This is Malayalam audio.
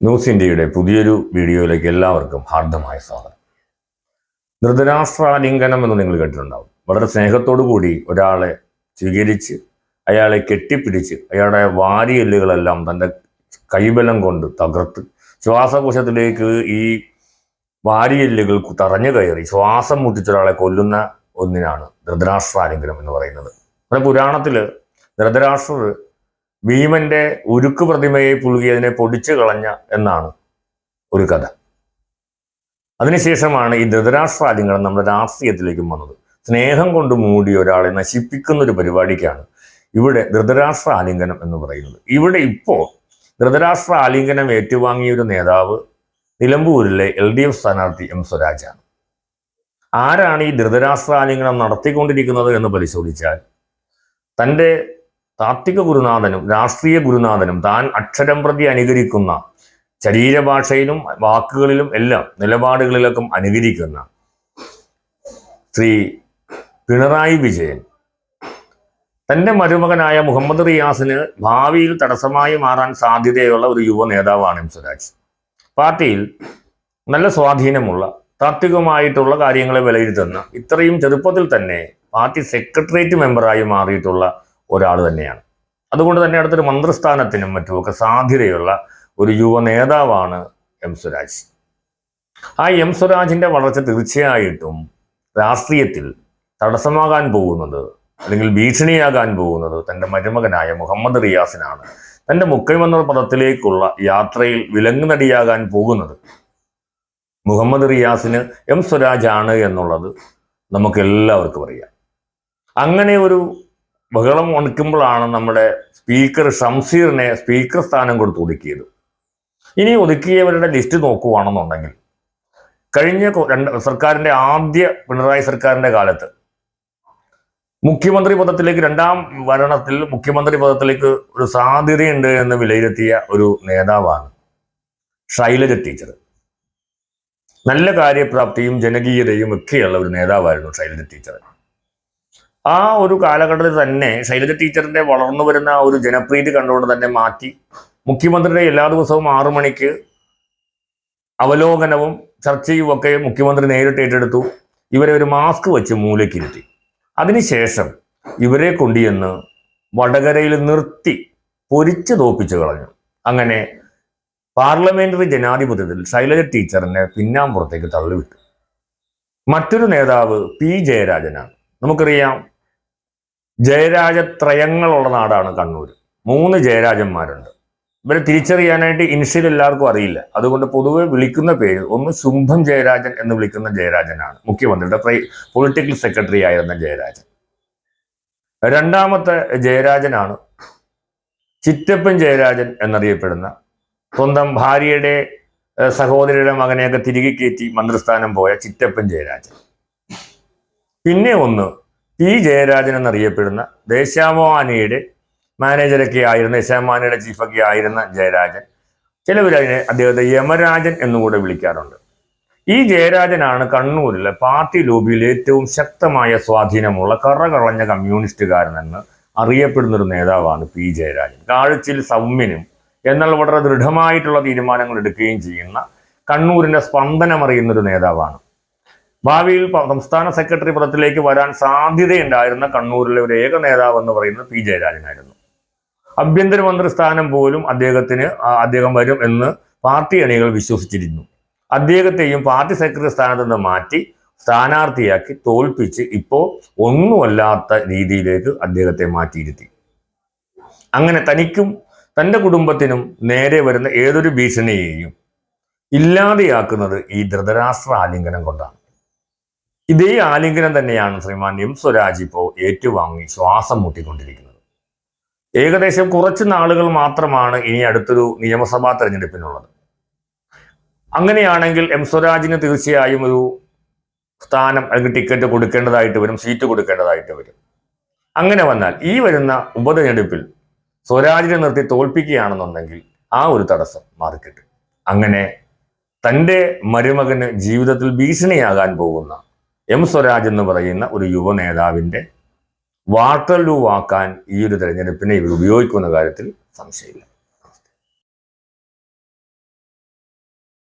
ന്യൂസ് ഇന്ത്യയുടെ പുതിയൊരു വീഡിയോയിലേക്ക് എല്ലാവർക്കും ഹാർദമായ സ്വാഗതം. ധൃതരാഷ്ട്രാലിംഗനം എന്ന് നിങ്ങൾ കേട്ടിട്ടുണ്ടാവും. വളരെ സ്നേഹത്തോടു കൂടി ഒരാളെ സ്വീകരിച്ച് അയാളെ കെട്ടിപ്പിടിച്ച് അയാളുടെ വാരിയെല്ലുകളെല്ലാം തന്റെ കൈബലം കൊണ്ട് തകർത്ത് ശ്വാസകോശത്തിലേക്ക് ഈ വാരിയെല്ലുകൾ തറഞ്ഞു കയറി ശ്വാസം മുട്ടിച്ചൊരാളെ കൊല്ലുന്ന ഒന്നിനാണ് ധൃതരാഷ്ട്രാലിംഗനം എന്ന് പറയുന്നത്. നമ്മുടെ പുരാണത്തിൽ ധൃതരാഷ്ട്രർ ഭീമന്റെ ഉരുക്ക് പ്രതിമയെ പുളുകി അതിനെ പൊടിച്ചു കളഞ്ഞ എന്നാണ് ഒരു കഥ. അതിനുശേഷമാണ് ഈ ധൃതരാഷ്ട്രാദ്യങ്ങൾ നമ്മുടെ രാഷ്ട്രീയത്തിലേക്കും വന്നത്. സ്നേഹം കൊണ്ട് മൂടി ഒരാളെ നശിപ്പിക്കുന്ന ഒരു പരിപാടിക്കാണ് ഇവിടെ ധൃതരാഷ്ട്ര ആലിംഗനം എന്ന് പറയുന്നത്. ഇവിടെ ഇപ്പോൾ ധൃതരാഷ്ട്ര ആലിംഗനം ഏറ്റുവാങ്ങിയ ഒരു നേതാവ് നിലമ്പൂരിലെ എൽ ഡി എഫ് സ്ഥാനാർത്ഥി എം സ്വരാജാണ്. ആരാണ് ഈ ധൃതരാഷ്ട്ര ആലിംഗനം നടത്തിക്കൊണ്ടിരിക്കുന്നത് എന്ന് പരിശോധിച്ചാൽ തന്റെ താത്വിക ഗുരുനാഥനും രാഷ്ട്രീയ ഗുരുനാഥനും താൻ അക്ഷരം പ്രതി അനുകരിക്കുന്ന ശരീരഭാഷയിലും വാക്കുകളിലും എല്ലാം നിലപാടുകളിലൊക്കെ അനുകരിക്കുന്ന ശ്രീ പിണറായി വിജയൻ. തന്റെ മരുമകനായ മുഹമ്മദ് റിയാസിന് ഭാവിയിൽ തടസ്സമായി മാറാൻ സാധ്യതയുള്ള ഒരു യുവ നേതാവാണ് എം സ്വരാജ്. പാർട്ടിയിൽ നല്ല സ്വാധീനമുള്ള താത്വികമായിട്ടുള്ള കാര്യങ്ങളെ വിലയിരുത്തുന്ന ഇത്രയും ചെറുപ്പത്തിൽ തന്നെ പാർട്ടി സെക്രട്ടേറിയറ്റ് മെമ്പറായി മാറിയിട്ടുള്ള ഒരാൾ തന്നെയാണ്. അതുകൊണ്ട് തന്നെ അടുത്തൊരു മന്ത്രിസ്ഥാനത്തിനും മറ്റുമൊക്കെ സാധ്യതയുള്ള ഒരു യുവ നേതാവാണ് എം സ്വരാജ്. ആ എം സ്വരാജിന്റെ വളർച്ച തീർച്ചയായിട്ടും രാഷ്ട്രീയത്തിൽ തടസ്സമാകാൻ പോകുന്നത് അല്ലെങ്കിൽ ഭീഷണിയാകാൻ പോകുന്നത് തന്റെ മരുമകനായ മുഹമ്മദ് റിയാസിനാണ്. തന്റെ മുഖ്യമന്ത്രി പദത്തിലേക്കുള്ള യാത്രയിൽ വിലങ്ങുനടിയാകാൻ പോകുന്നത് മുഹമ്മദ് റിയാസിന് എം സ്വരാജാണ് എന്നുള്ളത് നമുക്കെല്ലാവർക്കും അറിയാം. അങ്ങനെ ഒരു ബഹളം ഒണിക്കുമ്പോഴാണ് നമ്മുടെ സ്പീക്കർ ഷംസീറിനെ സ്പീക്കർ സ്ഥാനം കൊടുത്ത് ഒതുക്കിയത്. ഇനി ഒതുക്കിയവരുടെ ലിസ്റ്റ് നോക്കുവാണെന്നുണ്ടെങ്കിൽ കഴിഞ്ഞ രണ്ട് സർക്കാരിന്റെ ആദ്യ പിണറായി സർക്കാരിന്റെ കാലത്ത് മുഖ്യമന്ത്രി പദത്തിലേക്ക് രണ്ടാം ഭരണത്തിൽ മുഖ്യമന്ത്രി പദത്തിലേക്ക് ഒരു സാധ്യതയുണ്ട് എന്ന് വിലയിരുത്തിയ ഒരു നേതാവാണ് ശൈലജ ടീച്ചർ. നല്ല കാര്യപ്രാപ്തിയും ജനകീയതയും ഒക്കെയുള്ള ഒരു നേതാവായിരുന്നു ശൈലജ ടീച്ചർ. ആ ഒരു കാലഘട്ടത്തിൽ തന്നെ ശൈലജ ടീച്ചറിന്റെ വളർന്നു വരുന്ന ആ ഒരു ജനപ്രീതി കണ്ടുകൊണ്ട് തന്നെ മാറ്റി മുഖ്യമന്ത്രിയുടെ എല്ലാ ദിവസവും ആറു മണിക്ക് അവലോകനവും ചർച്ചയും ഒക്കെ മുഖ്യമന്ത്രി നേരിട്ട് ഏറ്റെടുത്തു. ഇവരെ ഒരു മാസ്ക് വെച്ച് മൂലക്കിരുത്തി അതിനുശേഷം ഇവരെ കൊണ്ടുചെന്ന് വടകരയിൽ നിർത്തി പൊരിച്ചു തോപ്പിച്ചു കളഞ്ഞു. അങ്ങനെ പാർലമെന്ററി ജനാധിപത്യത്തിൽ ശൈലജ ടീച്ചറിനെ പിന്നാമ്പുറത്തേക്ക് തള്ളിവിട്ടു. മറ്റൊരു നേതാവ് പി ജയരാജനാണ്. നമുക്കറിയാം ജയരാജത്രയങ്ങളുള്ള നാടാണ് കണ്ണൂർ മൂന്ന് ജയരാജന്മാരുണ്ട്. ഇവരെ തിരിച്ചറിയാനായിട്ട് ഇനിഷ്യൽ എല്ലാവർക്കും അറിയില്ല. അതുകൊണ്ട് പൊതുവെ വിളിക്കുന്ന പേര് ഒന്ന് ശുംഭം ജയരാജൻ എന്ന് വിളിക്കുന്ന ജയരാജനാണ്. മുഖ്യമന്ത്രിയുടെ പൊളിറ്റിക്കൽ സെക്രട്ടറി ആയിരുന്ന ജയരാജൻ. രണ്ടാമത്തെ ജയരാജനാണ് ചിറ്റപ്പൻ ജയരാജൻ എന്നറിയപ്പെടുന്ന സ്വന്തം ഭാര്യയുടെ സഹോദരിയുടെ മകനെയൊക്കെ തിരികെ കയറ്റി മന്ത്രിസ്ഥാനം പോയ ചിറ്റപ്പൻ ജയരാജൻ. പിന്നെ ഒന്ന് പി ജയരാജൻ എന്നറിയപ്പെടുന്ന ദേശാഭിമാനിയുടെ മാനേജരൊക്കെ ആയിരുന്ന ദേശാഭിമാനിയുടെ ചീഫൊക്കെ ആയിരുന്ന ജയരാജൻ. ചിലവർ അതിനെ അദ്ദേഹത്തെ യമരാജൻ എന്നുകൂടെ വിളിക്കാറുണ്ട്. ഈ ജയരാജനാണ് കണ്ണൂരിലെ പാർട്ടി ലോബിയിൽ ഏറ്റവും ശക്തമായ സ്വാധീനമുള്ള കറകളഞ്ഞ കമ്മ്യൂണിസ്റ്റുകാരനെന്ന് അറിയപ്പെടുന്ന ഒരു നേതാവാണ് പി ജയരാജൻ. കാഴ്ചയിൽ സൗമ്യനും എന്നാൽ വളരെ ദൃഢമായിട്ടുള്ള തീരുമാനങ്ങൾ എടുക്കുകയും ചെയ്യുന്ന കണ്ണൂരിന്റെ സ്പന്ദനമറിയുന്നൊരു നേതാവാണ് ഭാവിയിൽ സംസ്ഥാന സെക്രട്ടറി പദത്തിലേക്ക് വരാൻ സാധ്യതയുണ്ടായിരുന്ന കണ്ണൂരിലെ ഒരു ഏക നേതാവ് എന്ന് പറയുന്നത് പി. ജയരാജനായിരുന്നു ആഭ്യന്തരമന്ത്രി സ്ഥാനം പോലും അദ്ദേഹത്തിന് അദ്ദേഹം വരും എന്ന് പാർട്ടി അണികൾ വിശ്വസിച്ചിരുന്നു. അദ്ദേഹത്തെയും പാർട്ടി സെക്രട്ടറി സ്ഥാനത്ത് നിന്ന് മാറ്റി സ്ഥാനാർത്ഥിയാക്കി തോൽപ്പിച്ച് ഇപ്പോൾ ഒന്നുമല്ലാത്ത രീതിയിലേക്ക് അദ്ദേഹത്തെ മാറ്റിയിരുത്തി. അങ്ങനെ തനിക്കും തന്റെ കുടുംബത്തിനും നേരെ വരുന്ന ഏതൊരു ഭീഷണിയെയും ഇല്ലാതെയാക്കുന്നത് ഈ ധൃതരാഷ്ട്ര ആലിംഗനം കൊണ്ടാണ്. ഇതേ ആലിംഗനം തന്നെയാണ് ശ്രീമാൻ എം സ്വരാജ് ഇപ്പോൾ ഏറ്റുവാങ്ങി ശ്വാസം മുട്ടിക്കൊണ്ടിരിക്കുന്നത്. ഏകദേശം കുറച്ച് നാളുകൾ മാത്രമാണ് ഇനി അടുത്തൊരു നിയമസഭാ തെരഞ്ഞെടുപ്പിനുള്ളത്. അങ്ങനെയാണെങ്കിൽ എം സ്വരാജിന് തീർച്ചയായും ഒരു സ്ഥാനം അല്ലെങ്കിൽ ടിക്കറ്റ് കൊടുക്കേണ്ടതായിട്ട് വരും സീറ്റ് കൊടുക്കേണ്ടതായിട്ട് വരും. അങ്ങനെ വന്നാൽ ഈ വരുന്ന ഉപതെരഞ്ഞെടുപ്പിൽ സ്വരാജിനെ നിർത്തി തോൽപ്പിക്കുകയാണെന്നുണ്ടെങ്കിൽ ആ ഒരു തടസ്സം മാറിക്കിട്ടും. അങ്ങനെ തന്റെ മരുമകന് ജീവിതത്തിൽ ഭീഷണിയാകാൻ പോകുന്ന എം സ്വരാജ് എന്ന് പറയുന്ന ഒരു യുവ നേതാവിന്റെ വാട്ടർലൂ വാക്കാൻ ഈ ഒരു തെരഞ്ഞെടുപ്പിനെ ഇവർ ഉപയോഗിക്കുന്ന കാര്യത്തിൽ സംശയമില്ല.